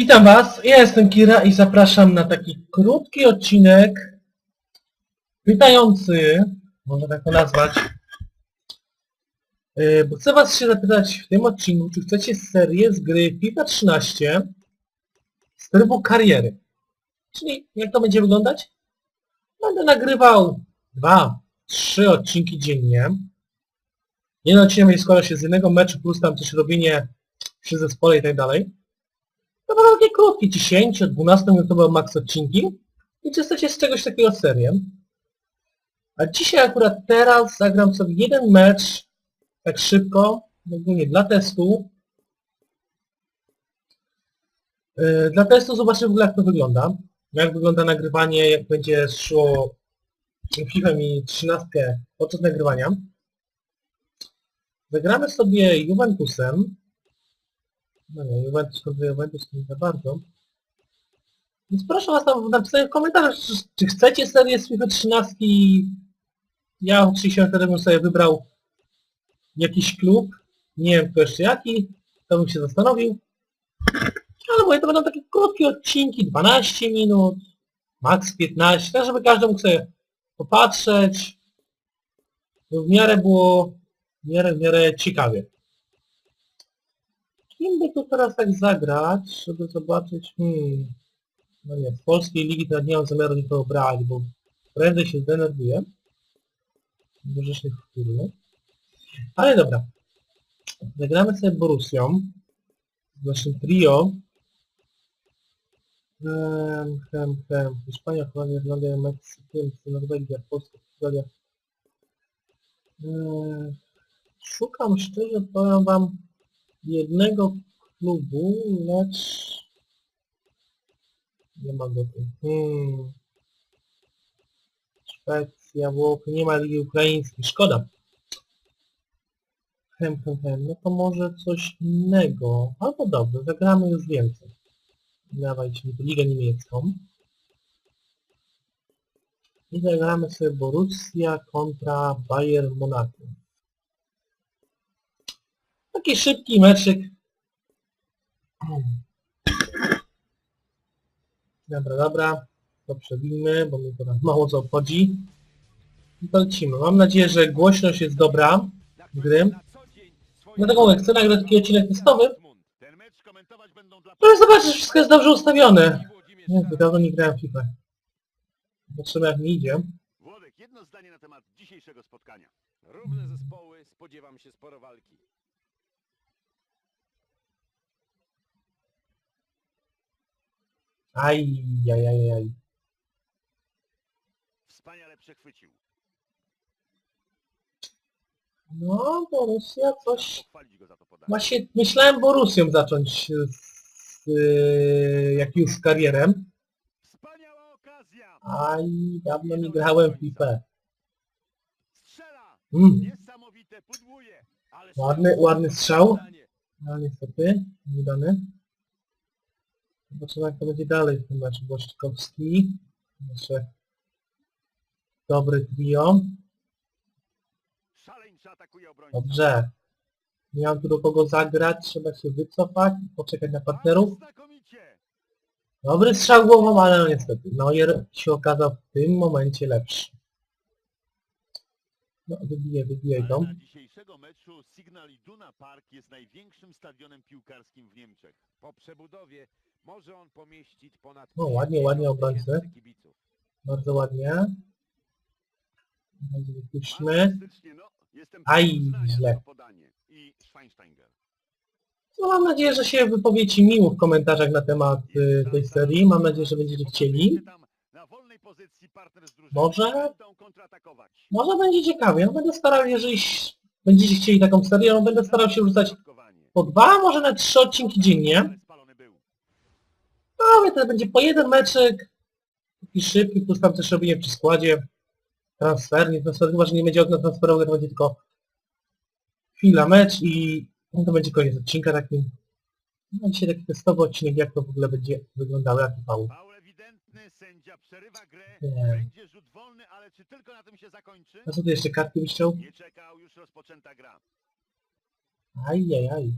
Witam Was, ja jestem Kira i zapraszam na taki krótki odcinek pytający, można tak to nazwać, Yy, bo chcę Was się zapytać w tym odcinku, czy chcecie serię z gry FIFA 13 z trybu kariery. Czyli jak to będzie wyglądać? Będę nagrywał dwa, trzy odcinki dziennie. Jeden odcinek będzie składał się z jednego meczu plus tam też robienie przy zespole i tak dalej. To będą takie krótkie, 10-12 minutowe max odcinki i chcecie z czegoś takiego serię. A dzisiaj akurat teraz zagram sobie jeden mecz tak szybko, ogólnie dla testu. Yy, Dla testu zobaczymy w ogóle jak to wygląda. Jak wygląda nagrywanie, jak będzie szło FIFA mi 13 podczas nagrywania. Zagramy sobie Juventusem. No nie, Juventus kontra Juventus nie za bardzo. Więc proszę Was tam napisać w komentarzach, czy, czy chcecie serię z FIFA 13. Ja oczywiście wtedy bym sobie wybrał jakiś klub. Nie wiem kto jeszcze jaki. To bym się zastanowił. Ale mówię, to będą takie krótkie odcinki, 12 minut, max 15, tak żeby każdy mógł sobie popatrzeć. W miarę było, w miarę, w miarę ciekawie. Kim by tu teraz tak zagrać, żeby zobaczyć, hmm, no nie, z polskiej ligi to nie mam zamiaru nikogo brać, bo prędzej się zdenerwuję. Może się wkurwię. Ale dobra. Zagramy sobie Borusią. Z naszym trio. Hem, hem, hem. Hiszpania, Holandia, Irlandia, Meksyk, Norwegia, Polska, Australia. Eee, Szukam szczerze, powiem wam, jednego klubu, lecz... Nie ma go tu. Hmm. Szwecja, Włochy, nie ma Ligi Ukraińskiej, szkoda. Hem, hem, hem, no to może coś innego. Albo dobrze, zagramy już więcej. Dawajcie mi Ligę Niemiecką. I zagramy sobie Borussia kontra Bayern Monachium. Taki szybki meczyk. Dobra, dobra. To przewinmy, bo mnie to tam mało co obchodzi. I to. Mam nadzieję, że głośność jest dobra gry. Dlatego mówię, chcę nagrać taki odcinek testowy, żeby zobaczyć, że wszystko jest dobrze ustawione. Nie, dawno nie grałem w FIFA. Zobaczymy jak mi idzie. Włodek, jedno zdanie na temat dzisiejszego spotkania. Równe zespoły, spodziewam się sporo walki. Aj, aj, aj, aj. Wspaniale przechwycił. No, Borussia coś... Pochwalić go za to podanie. Właśnie myślałem Borussią zacząć z, z, y, jak już karierę. Wspaniała okazja! Aj, dawno nie grałem w FIFA. Strzela! Mm, Niesamowite, pudłuje! Ale ładny, ładny strzał. No niestety, niedany. Zobaczymy jak będzie dalej w tym meczu. Błaszczykowski. Jeszcze dobry trio. Dobrze. Nie mam tu do kogo zagrać, trzeba się wycofać i poczekać na partnerów. Dobry strzał głową, ale no niestety. Neuer się okazał w tym momencie lepszy. No, wybije, wybije go. Na dzisiejszego meczu Signal Iduna Park jest największym stadionem piłkarskim w Niemczech. Po przebudowie może on pomieścić ponad... No, ładnie, ładnie 50 obrońcy. kibiców. Bardzo ładnie. Wypuśćmy. Fantastycznie, no. Jestem Aj, pełen uznania źle. za to podanie. I Schweinsteiger. No, mam nadzieję, że się wypowiecie miło w komentarzach na temat y, tej serii. Mam nadzieję, że będziecie chcieli. Tam na wolnej pozycji partner z drużyny. Może? Będą kontratakować. Może będzie ciekawie. No, będę starał, jeżeli ś- będziecie chcieli taką serię, no, będę starał się rzucać po dwa, może na trzy odcinki dziennie. Ale to będzie po jeden meczek. Taki szybki, plus tam też robienie przy składzie. Transfer, nie transfer, chyba, że nie będzie okna transferowego, to będzie tylko chwila, mecz i no, to będzie koniec odcinka taki. No, dzisiaj taki testowy odcinek, jak to w ogóle będzie wyglądało, jaki faul. Sędzia przerywa grę. Nie. Będzie rzut wolny, ale czy tylko na tym się zakończy? A co tu jeszcze kartki byś chciał? Nie czekał, już rozpoczęta gra. Aj, aj, aj.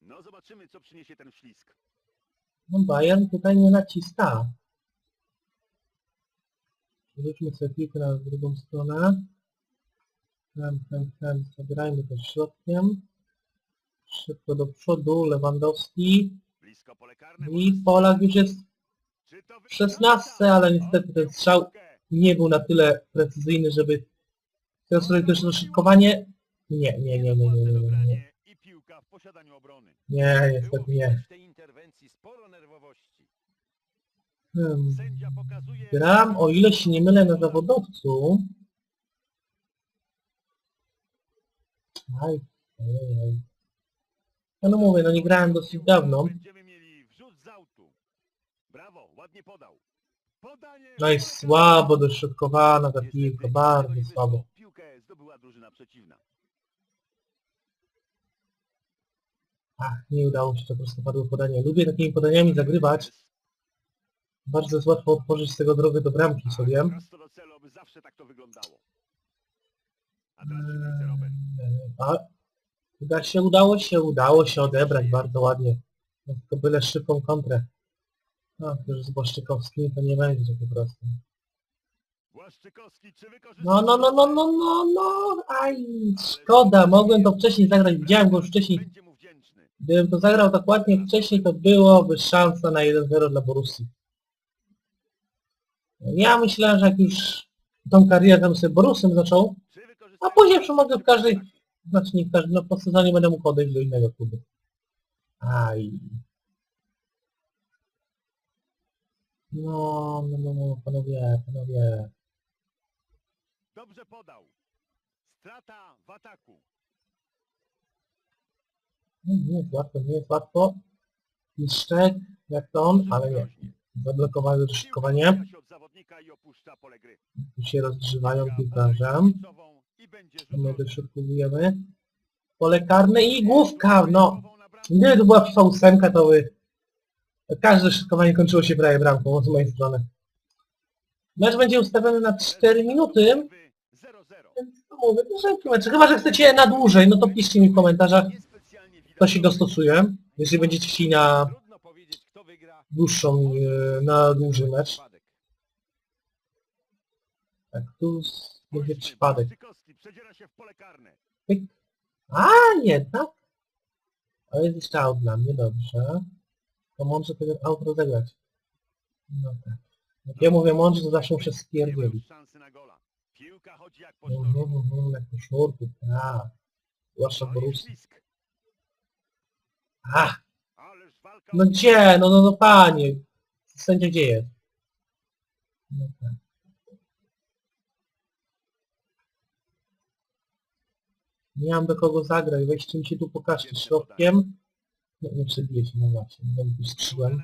No zobaczymy, co przyniesie ten ślisk. No Bayern tutaj nie naciska. Rzućmy sobie piłkę na drugą stronę. Hem, hem, hem. Zagrajmy to środkiem. Szybko do przodu. Lewandowski. I Polak już jest w 16, ale niestety ten strzał nie był na tyle precyzyjny, żeby chciał zrobić też rozszykowanie. Nie, nie, nie, nie, nie, nie, nie, nie. Niestety nie. Sporo nerwowości. Hmm. Sędzia pokazuje... Gram, o ile się nie mylę, na zawodowcu. Aj, aj, aj. Ja no mówię, no nie grałem dosyć dawno. Będziemy mieli wrzut z autu. Brawo, ładnie podał. Podanie... No i słabo dośrodkowana ta piłka, bardzo słabo. Piłkę zdobyła drużyna przeciwna. Ach, nie udało się, to po prostu padło podanie. Lubię takimi podaniami zagrywać. Bardzo jest łatwo otworzyć z tego drogę do bramki sobie. Prosto zawsze tak to wyglądało. A teraz uda się, udało się, udało się odebrać bardzo ładnie. No, Tylko byle szybką kontrę. No, to już z Błaszczykowskim to nie będzie po prostu. Czy. No, no, no, no, no, no, no, aj, szkoda, mogłem to wcześniej zagrać, widziałem go już wcześniej. Gdybym to zagrał tak ładnie wcześniej, to byłoby szansa na 1-0 dla Borussii. Ja myślałem, że jak już tą karierę tam sobie Borussem zaczął, a później już mogę w każdej, znaczy nie w każdym, no po sezonie będę mógł odejść do innego klubu. Aj. No, no, no, no, panowie, panowie. Dobrze podał. Strata w ataku. Nie jest łatwo, nie jest łatwo. Piszczek, jak to on, ale nie. Zablokowały rozszykowanie. Tu się rozgrzewają Piłka piłkarze. podaje końcową I będzie rzut My rożny. dośrodkowujemy. Pole karne i główka, no. Gdyby to była FIFA 8, to by każde szykowanie kończyło się prawie bramką z mojej strony. Mecz będzie ustawiony na 4 minuty, 0-0. więc no mówię, to mecz. Chyba, że chcecie na dłużej, no to piszcie mi w komentarzach, to się dostosuje. Jeżeli będziecie chcieli na dłuższą, e, na dłuższy mecz. Tak, tu będzie przypadek. Pyk. A, jednak. To jest jeszcze aut dla mnie, dobrze. To mądrze tego aut rozegrać. No tak. Jak ja mówię mądrze, to zawsze muszę Nie spierdzielić. Piłka chodzi jak po Mhm, sznurku. mhm, jak po sznurku, tak. Zwłaszcza No Borussii. ślisk. Ach, no gdzie? No, no, no panie. Sędzia gdzie jest? No. Nie mam do kogo zagrać, weźcie mi się tu pokażcie środkiem. Nie, nie przebiję się, no właśnie, nie będę skrzydłem.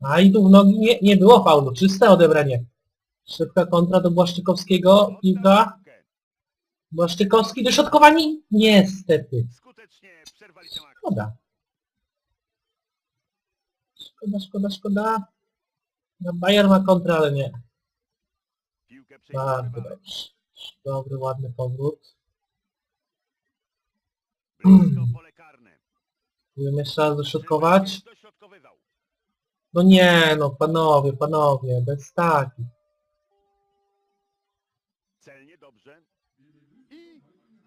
A i tu w nogi nie, nie było faulu, czyste odebranie. Szybka kontra do Błaszczykowskiego, piłka. Błaszczykowski dośrodkowanie? Niestety. Skutecznie przerwali tę akcję. Szkoda. Szkoda, szkoda, szkoda. No, Bayern ma kontrę, ale nie. Piłkę przejmuje Bardzo dobrze. Dobry, ładny powrót. Blisko pole karne. Próbujemy jeszcze raz dośrodkować. Dośrodkowywał? No nie, no panowie, panowie, bez takich.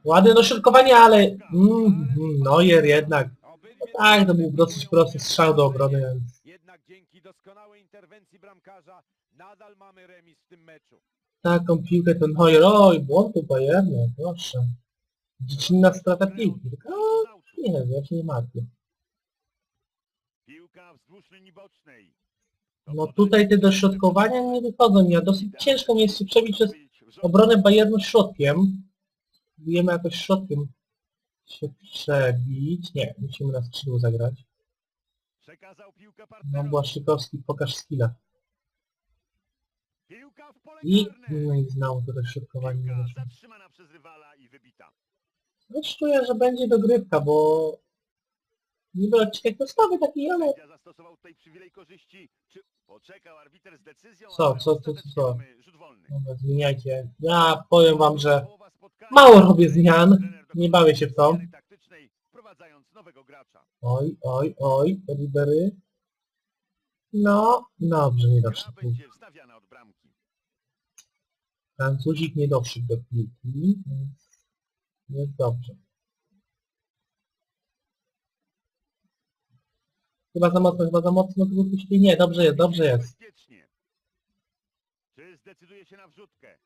Ładne dośrodkowanie, ale... Mm, mm, Neuer jednak. No tak, to był dosyć prosty strzał do obrony, więc... Jednak dzięki doskonałej interwencji bramkarza nadal mamy remis w tym meczu. Taką piłkę ten Neuer, oj, błąd tu Bayernu, proszę. Dziecinna strata piłki. Autu. nie wiem, ja się nie martwię. Piłka wzdłuż linii bocznej. No tutaj te dośrodkowania nie wychodzą. Ja dosyć ciężko mi jest się przebić przez obronę Bayernu środkiem. Próbujemy jakoś środkiem się przebić. Nie, musimy na skrzydło zagrać. Przekazał piłkę No. Błaszczykowski, pokaż skilla. Piłka w pole I, karne. no i znowu to dośrodkowanie nie wyszło. zatrzymana przez rywala i wybita. Czuję, że będzie dogrywka, bo niby odcinek dostawy taki, ale Sędzia zastosował tutaj przywilej korzyści. Czy poczekał arbiter z decyzją? Co, ale co, co, co, ostatecznie Rzut wolny. Dobra, zmieniajcie. Ja powiem wam, że Połowa spotkania. mało robię zmian, Trener nie bawię się w to. zmiany taktycznej wprowadzając nowego gracza. Oj, oj, oj, Ribery. No, dobrze, nie Gra doszedł. będzie wstawiana od bramki. Francuzik nie doszedł do piłki, więc jest dobrze. Chyba za mocno, chyba za mocno tu wypuścili. Nie, dobrze jest, dobrze jest. Bezpiecznie. Czy zdecyduje się na wrzutkę?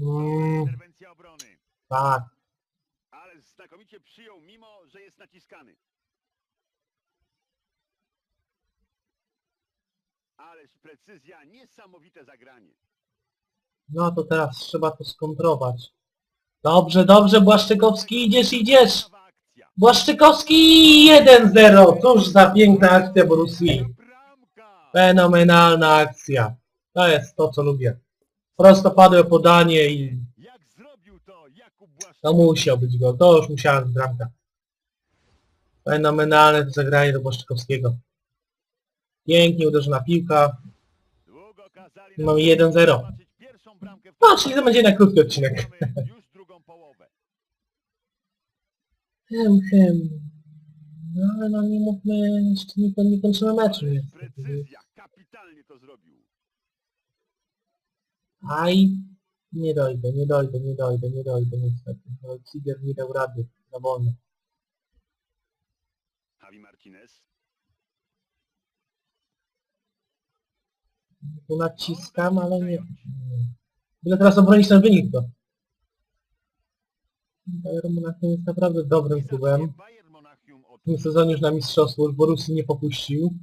Mm, Interwencja obrony. tak, Ale znakomicie przyjął, mimo że jest naciskany. Ależ precyzja, niesamowite zagranie. no to teraz trzeba to skontrować. Dobrze, dobrze, Błaszczykowski, idziesz, idziesz! Błaszczykowski 1-0, cóż za piękna akcja Borussii. Fenomenalna akcja. To jest to, co lubię. Prostopadłe podanie i to musiał być gol. To już musiała być bramka. Fenomenalne to zagranie do Błaszczykowskiego. Pięknie uderzona piłka. Mamy 1-0. zobaczyć pierwszą bramkę w No, czyli to będzie na krótki odcinek. Mamy Już drugą połowę. Hem, hem. No ale no nie mówmy, jeszcze nie, nie kończymy meczu. Precyzja, kapitalnie to zrobił. Aj, nie dojdę, nie dojdę, nie dojdę, nie dojdę niestety. No, Ciger nie dał rady, za wolno. Javi Martinez. Tu naciskam, ale nie. Byle teraz obronić ten wynik to. Bayern Monachium jest naprawdę dobrym klubem. W tym sezonie już na mistrzostwo, już Borussii nie popuścił.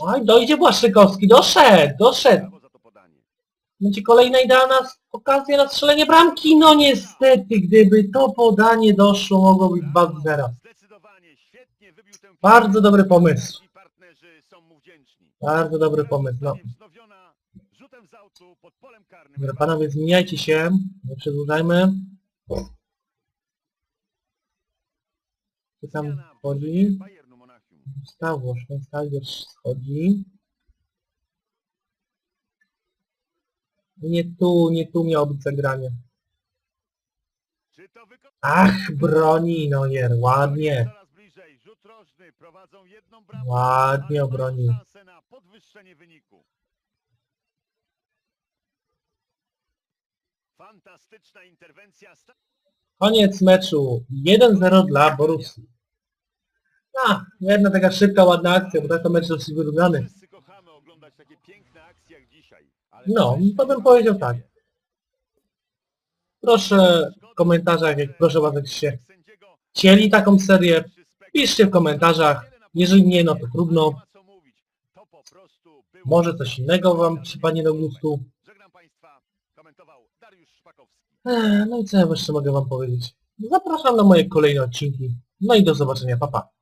Oj, dojdzie Błaszczykowski, doszedł, doszedł. Będzie kolejna idealna okazja na strzelenie bramki. No niestety, gdyby to podanie doszło, mogło być 2-0. Zdecydowanie, świetnie wybił tę piłkę. Bardzo dobry pomysł. Bardzo dobry pomysł, no. Dobra, panowie, zmieniajcie się, nie przedłużajmy. Co tam wchodzi? Stało, Schweinsteiger schodzi. Nie tu, nie tu miało być zagranie. Ach, broni Neuer, ładnie. Coraz bliżej, rzut rożny, prowadzą jedną bramkę, Ładnie ale mają obronił. szansę na podwyższenie wyniku. Fantastyczna interwencja. Koniec meczu. 1-0 dla Borussii. A, jedna taka szybka, ładna akcja, bo tak to mecz dosyć wyrównany. Wszyscy kochamy oglądać takie piękne akcje jak dzisiaj. ale No, to bym powiedział tak. Proszę w komentarzach, jak proszę was, jakście Sędziego chcieli taką serię. Piszcie w komentarzach. Jeżeli nie, no to trudno. Może coś innego wam przypadnie do gustu. Ech, No i co ja jeszcze mogę wam powiedzieć? Zapraszam na moje kolejne odcinki. No i do zobaczenia, papa. Pa.